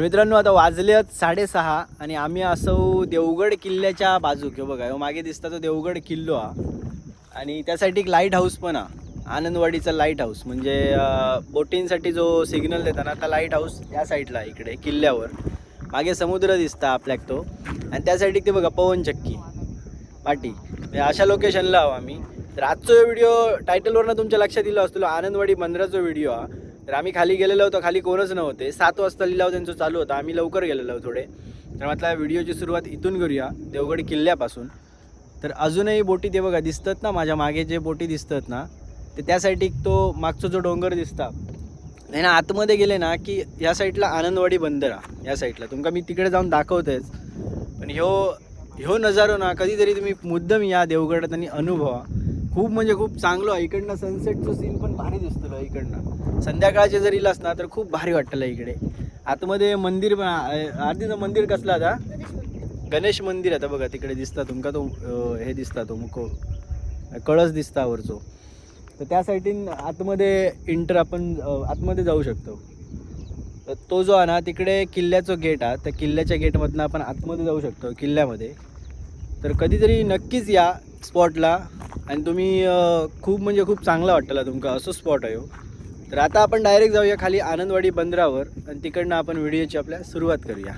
तर मित्रांनो आता वाजलेत साडेसहा आणि आम्ही असो देवगड किल्ल्याच्या बाजू किंवा बघा हो, मागे दिसता तो देवगड किल्लो हा. आणि त्यासाठी एक लाइट हाऊस पण हा आनंदवाडीचा लाइट हाऊस म्हणजे बोटींसाठी जो सिग्नल देताना त्या लाइट हाऊस या साईडला इकडे किल्ल्यावर. मागे समुद्र दिसता आपल्याक तो. आणि त्यासाठी ते बघा पवनचक्की पाटी. अशा लोकेशनला आहो आम्ही. तर आजचा व्हिडिओ टायटलवरनं तुमच्या लक्षात दिलं असतो आनंदवाडी बंदराचा व्हिडिओ हा. तर आम्ही खाली गेलेलो होतो खाली कोणच नव्हते. सात वाजता लिलाव त्यांचं चालू होता. आम्ही लवकर गेलेलो थोडे. तर म्हटलं व्हिडिओची सुरुवात इथून करूया देवगड किल्ल्यापासून. तर अजूनही बोटी ते बघा दिसतात ना माझ्या मागे जे बोटी दिसतात ना ते त्यासाठी तो मागचा जो डोंगर दिसता नाही ना आतमध्ये गेले ना की या साईडला आनंदवाडी बंदर आहे या साईडला. तुमका मी तिकडे जाऊन दाखवतेच. पण ह्यो ह्यो नजारो ना कधीतरी तुम्ही मुद्दम या देवगडात आणि अनुभवा. खूप म्हणजे खूप चांगलं इकडनं सनसेटचं सीन पण भारी दिसतो इकडनं. संध्याकाळचे जरी इलास ना तर खूप भारी वाटलं इकडे. आतमध्ये मंदिर पण आधीचं मंदिर कसलं आता? गणेश मंदिर आता बघा तिकडे दिसता तुमका तो हे दिसता तो मुको कळस दिसता वरचो. तर त्यासाठी आतमध्ये इंटर आपण आतमध्ये जाऊ शकतो. तर तो जो आहे ना तिकडे किल्ल्याचं गेट आहे त्या किल्ल्याच्या गेटमधनं आपण आतमध्ये जाऊ शकतो किल्ल्यामध्ये. तर कधीतरी नक्कीच या स्पॉटला आणि तुम्ही खूप म्हणजे खूप चांगला वाटला तुमका असं स्पॉट आहे हो. तर आता आपण डायरेक्ट जाऊया खाली आनंदवाडी बंदरावर आणि तिकडनं आपण व्हिडिओची आपल्या सुरुवात करूया.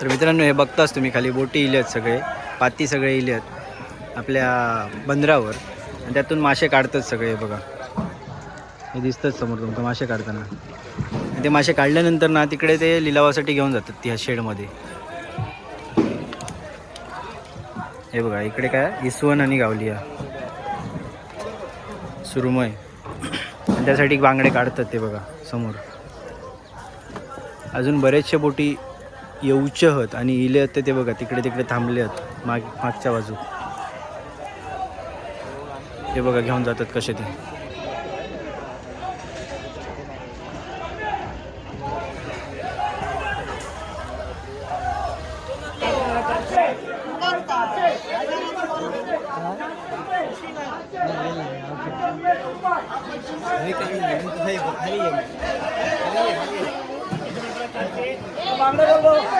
तर मित्रांनो हे बघताच तुम्ही खाली बोटी इले आहेत सगळे पाती सगळे इले आहेत आपल्या बंदरावर. आणि त्यातून मासे काढतात सगळे बघा. हे दिसतात समोर तुमचं मासे काढताना. ते मासे काढल्यानंतर ना तिकडे ते लिलावासाठी घेऊन जातात त्या शेडमध्ये. हे बघा इकडे काय? इसवण आणि गावलिया. सुरमय आणि त्यासाठी बांगडे काढतात ते बघा समोर. अजून बरेचशे बोटी येऊचे आहेत आणि इले आहेत ते- बघा तिकडे तिकडे थांबले आहेत माग मागच्या बाजू. ते बघा घेऊन जातात कसे ते. আমরা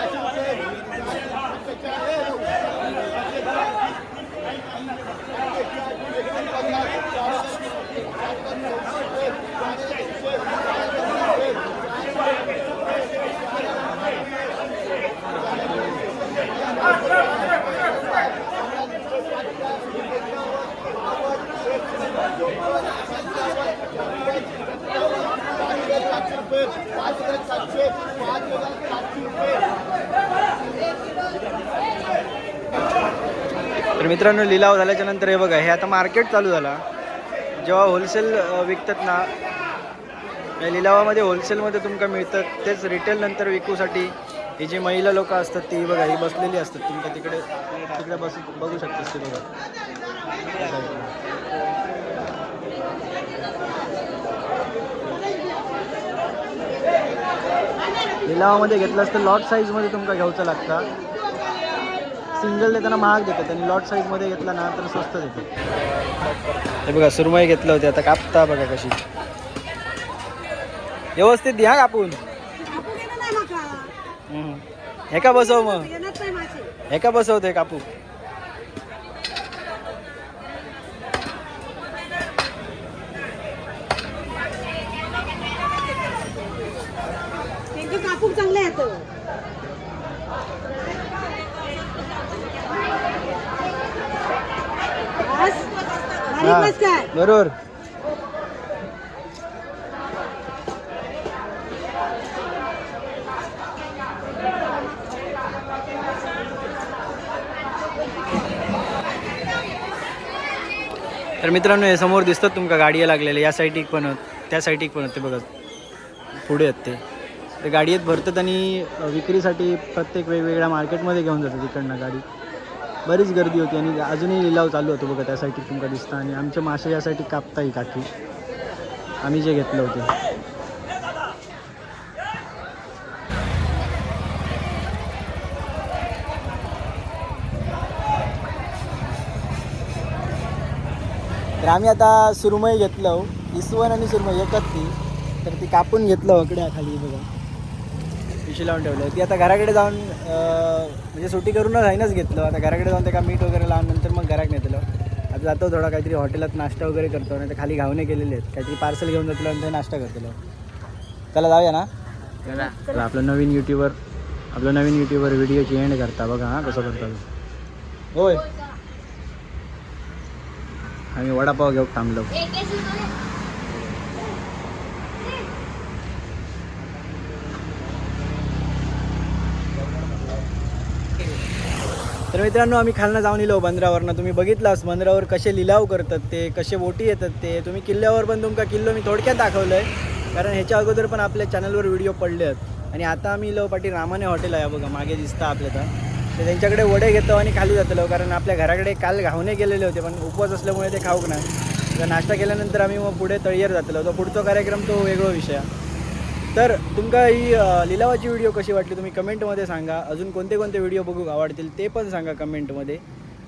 मित्रांनो लिलाव झाल्याच्यानंतर हे बघा हे आता मार्केट चालू झाला. जेव्हा होलसेल विकतात ना या लिलावामध्ये होलसेलमध्ये तुमका मिळतात तेच रिटेल नंतर विकूसाठी. ही जी महिला लोक असतात ती बघा ही बसलेली असतात. तुमच्या तिकडे तिकडे बस बघू शकतात ती बघा. लिलावामध्ये घेतलं असतं लॉट साईजमध्ये तुमका घ्यायचं लागतं. सिंगल देताना महाग देतात आणि लॉट साईजमध्ये घेतला ना तर स्वस्त देतात. हे बघा सुरमई घेतलं होते आता कापता बघा कशी. व्यवस्थित द्या कापून. हे का बसव मग? हे का बसवते कापू त्यांचे कापून चांगलं येतं बस बारीक हा, बरोबर. तर मित्रांनो हे समोर दिसतात तुमका गाडीया लागलेल्या. या साईडीक पण आहेत, त्या साईडीक पण आहेत ते बघा. पुढे आहेत ते. ते गाडीत भरतात आणि विक्रीसाठी प्रत्येक वेगवेगळ्या मार्केटमध्ये घेऊन जातात तिकडनं गाडी. बरीच गर्दी होती आणि अजूनही लिलाव चालू होतो बघा त्यासाठी तुमका दिसतं. आणि आमचे मासे यासाठी कापता ही काकी. आम्ही जे घेतलं होतं. तर आम्ही आता सुरमई घेतलं. इसवण आणि सुरमई एकच ती. तर ती कापून घेतलं वकड्या खाली बघा. पिशी लावून ठेवलं ती आता घराकडे जाऊन म्हणजे सुट्टी करूनच राहीनच घेतलं. आता घराकडे जाऊन ते का मीठ वगैरे लावून नंतर मग घरात नेतलं. आता जातो थोडा काहीतरी हॉटेलात नाश्ता वगैरे करतो नाही तर खाली घावणे केलेले आहेत. काहीतरी पार्सल घेऊन जातो आणि ते नाश्ता करतो. त्याला जाऊया ना? चला. आपलं नवीन युट्यूबर आपलं नवीन युट्यूबर व्हिडिओची एंड करता. बघा हां कसं करता होय. आम्ही वडापाव घेऊ थांबलो. तर मित्रांनो आम्ही खालनं जाऊन येलो बंदरावरनं. तुम्ही बघितलास बंदरावर कसे लिलाव करतात ते कसे बोटी येतात ते. तुम्ही किल्ल्यावर पण तुमका किल्लो मी थोडक्यात दाखवलं आहे कारण ह्याच्या अगोदर पण आपल्या चॅनलवर व्हिडिओ पडले आहेत. आणि आता आम्ही इलो पाटील रामाने हॉटेल आहे बघा मागे दिसतं आपल्या तर. तर त्यांच्याकडे वडे घेतो आणि खाली जातलो. कारण आपल्या घराकडे काल घावणे गेलेले होते पण उपवास असल्यामुळे ते खाऊक नाही. तर नाश्ता केल्यानंतर आम्ही मग पुढे तळियर जातलो. तो पुढचा कार्यक्रम तो वेगळा विषय आहे. तर तुमका ही लिलावाची व्हिडिओ कशी वाटली तुम्ही कमेंटमध्ये सांगा. अजून कोणते कोणते व्हिडिओ बघू आवडतील ते पण सांगा कमेंटमध्ये.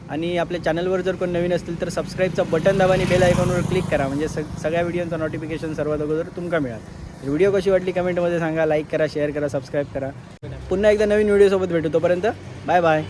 आणि आपल्या चॅनलवर जर कोण नवीन असतील तर सबस्क्राईबचं बटन दाबा आणि बेल आयकॉनवर क्लिक करा. म्हणजे सग सगळ्या व्हिडिओचं नोटिफिकेशन सर्वात अगोदर तुमका मिळाल. व्हिडिओ कशी वाटली कमेंटमध्ये सांगा लाईक करा शेअर करा सबस्क्राईब करा. पुन्हा एकदा नवीन व्हिडिओसोबत भेटू तोपर्यंत बाय बाय